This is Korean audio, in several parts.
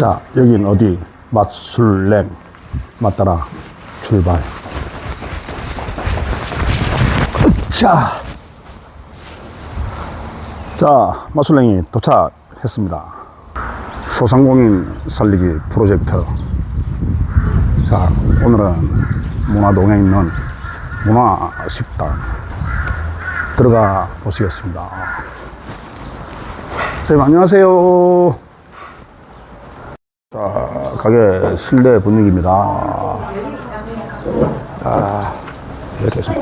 자, 여긴 어디? 맛술랭. 맞따라 출발. 자, 자, 맛술랭이 도착했습니다. 소상공인 살리기 프로젝트. 자, 오늘은 문화동에 있는 문화식당 들어가 보시겠습니다. 선생님, 안녕하세요. 자, 가게 실내 분위기입니다. 아, 이렇게 해서.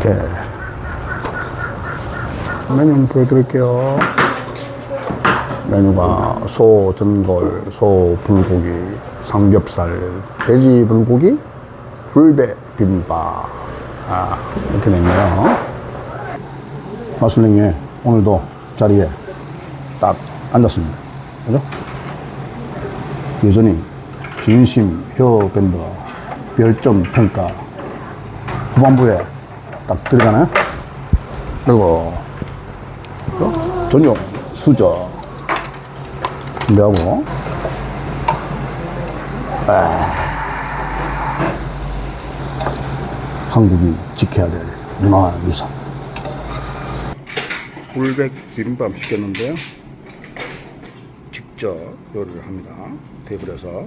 이렇게. 메뉴 보여드릴게요. 메뉴가 소 전골, 소 불고기, 삼겹살, 돼지 불고기, 불배 비빔밥. 아, 이렇게 됐네요. 마술랭이 오늘도 자리에 딱 앉았습니다. 그죠? 여전히 진심 헤어밴드 별점 평가 후반부에 딱 들어가나요? 그리고 또 전용 수저 준비하고 아, 한국이 지켜야 될 문화 유산 굴백 비빔밥 시켰는데요 직접 요리를 합니다. 테이블에서.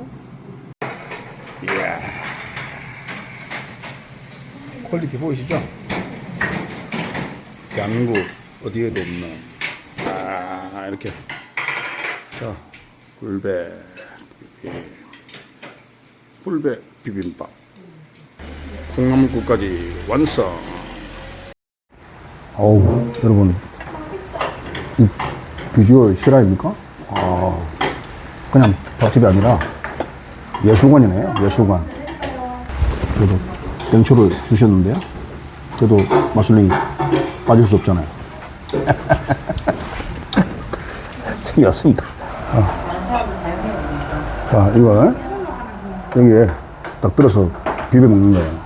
이야. 퀄리티 보이시죠? 대한민국 어디에도 없는. 아 이렇게. 자 굴배. 굴배 비빔밥. 콩나물국까지 완성. 어우 여러분. 이 비주얼 실화입니까? 아 그냥 밥집이 아니라 예술관이네요 예술관. 그래도 땡초를 주셨는데요. 그래도 마술링이 빠질 수 없잖아요. 챙겨왔습니다. 아. 자 이걸 여기에 딱 들어서 비벼 먹는 거예요.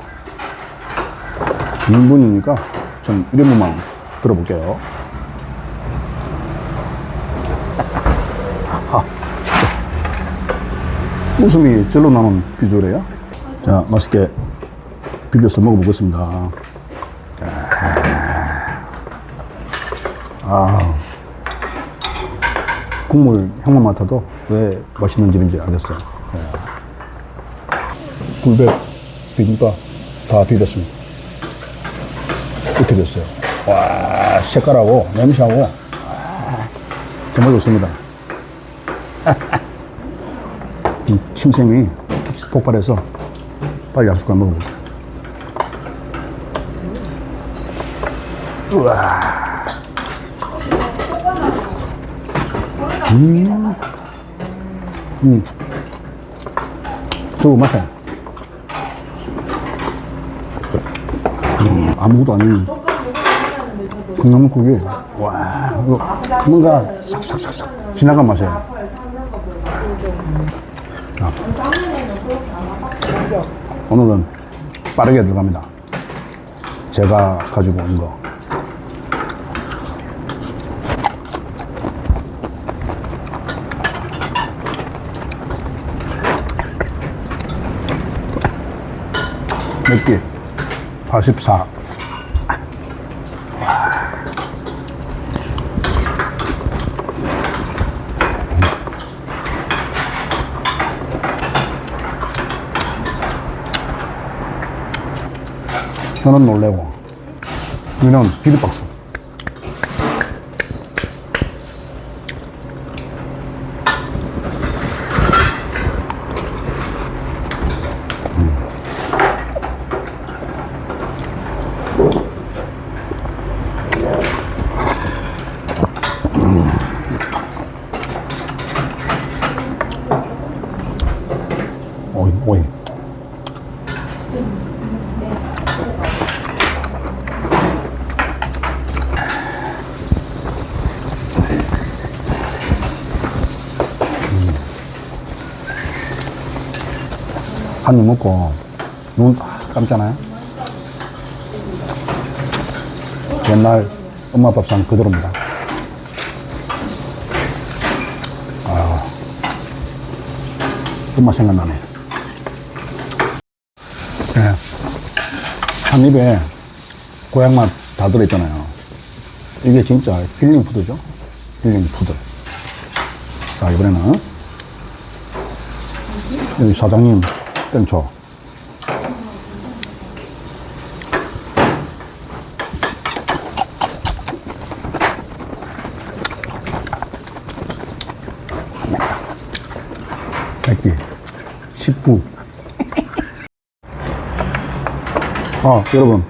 2인분이니까 전 1인분만 들어볼게요 아, 진짜. 웃음이 절로 나는 비주얼이에요. 자 맛있게 비벼서 먹어보겠습니다. 아, 국물 향만 맡아도 왜 맛있는 집인지 알겠어요. 네. 굴백 비빔밥 다 비볐습니다. 이렇게 됐어요? 와 색깔하고 냄새하고. 와, 정말 좋습니다. 이 침샘이 폭발해서 빨리 한 숟갈 먹어볼게요 우와. 저거 맛해. 음, 아무것도 아닌 콩나물국이, 와, 이거 뭔가 싹싹싹싹 지나간 맛이에요. 자, 오늘은 빠르게 들어갑니다. 제가 가지고 온 거. 몇개 84. 저는 놀래고, 이는 비빔박수. 한 입 먹고 눈 감잖아요. 옛날 엄마 밥상 그대로입니다. 아, 엄마 생각나네. 네. 한 입에 고향 맛다 들어있잖아요. 이게 진짜 힐링 푸드죠? 힐링 푸드. 자, 이번에는 여기 사장님 땡초. 백기 19. 아, 여러분.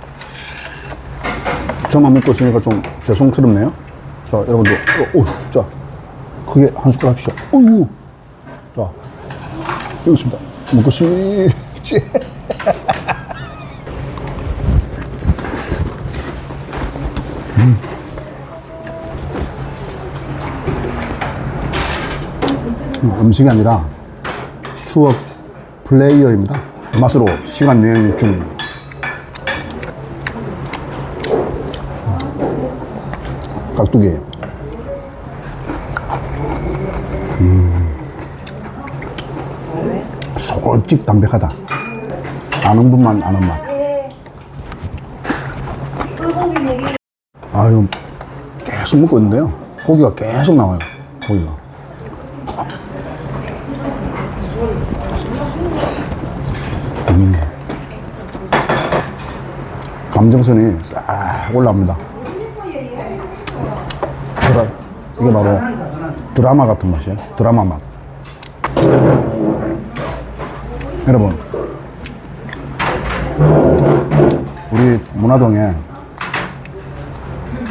저만 먹고 있으니까 좀 죄송스럽네요. 자, 여러분들. 어, 오, 자. 크게 한 숟갈 합시다. 어유 자. 여기 있습니다. 싶지. 음, 음식이 아니라 추억 플레이어입니다. 맛으로 시간 여행 중. 깍두기예요. 음. 솔직 담백하다. 아는 분만 아는 맛. 아유, 계속 먹고 있는데요. 고기가 계속 나와요. 고기가. 감정선이 싹 올라옵니다. 드라, 이게 바로 드라마 같은 맛이에요. 드라마 맛. 여러분, 우리 문화동에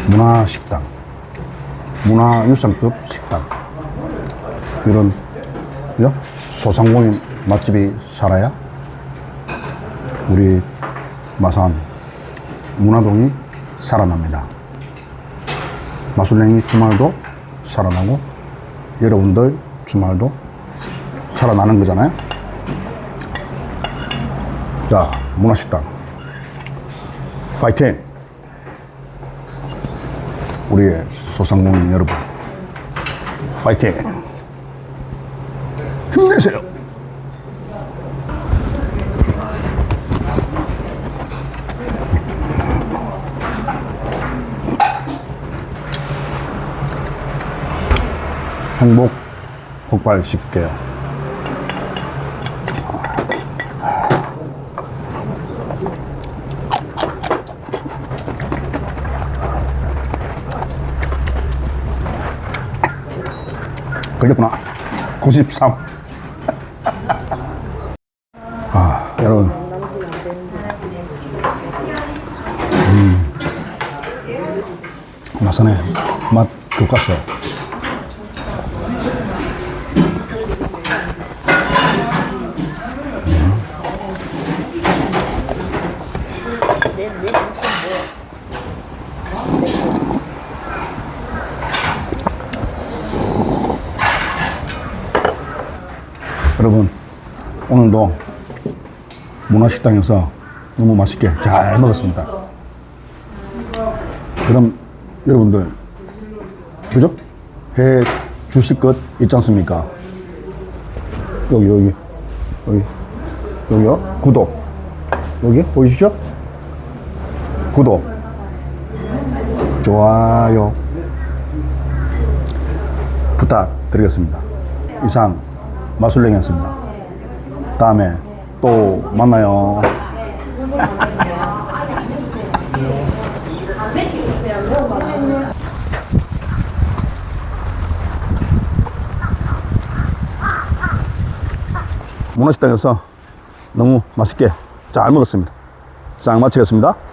문화식당, 문화유산급 식당, 이런? 소상공인 맛집이 살아야 우리 마산 문화동이 살아납니다. 마술랭이 주말도 살아나고 여러분들 주말도 살아나는 거잖아요. 자, 문화식당 파이팅! 우리의 소상공인 여러분 파이팅! 힘내세요! 행복 폭발시킬게요. 걸렸구나. 93. 아, 여러분. 음. 마산의 맛 교과서. 여러분 오늘도 문화식당에서 너무 맛있게 잘 먹었습니다. 그럼 여러분들 그죠? 해 주실 것 있지 않습니까? 여기 여기 여기 여기요 구독 여기 보이시죠? 구독 좋아요 부탁드리겠습니다. 이상 마술랭이었습니다. 다음에 또 만나요. 문어식당에서 너무 맛있게 잘 먹었습니다. 짱 마치겠습니다.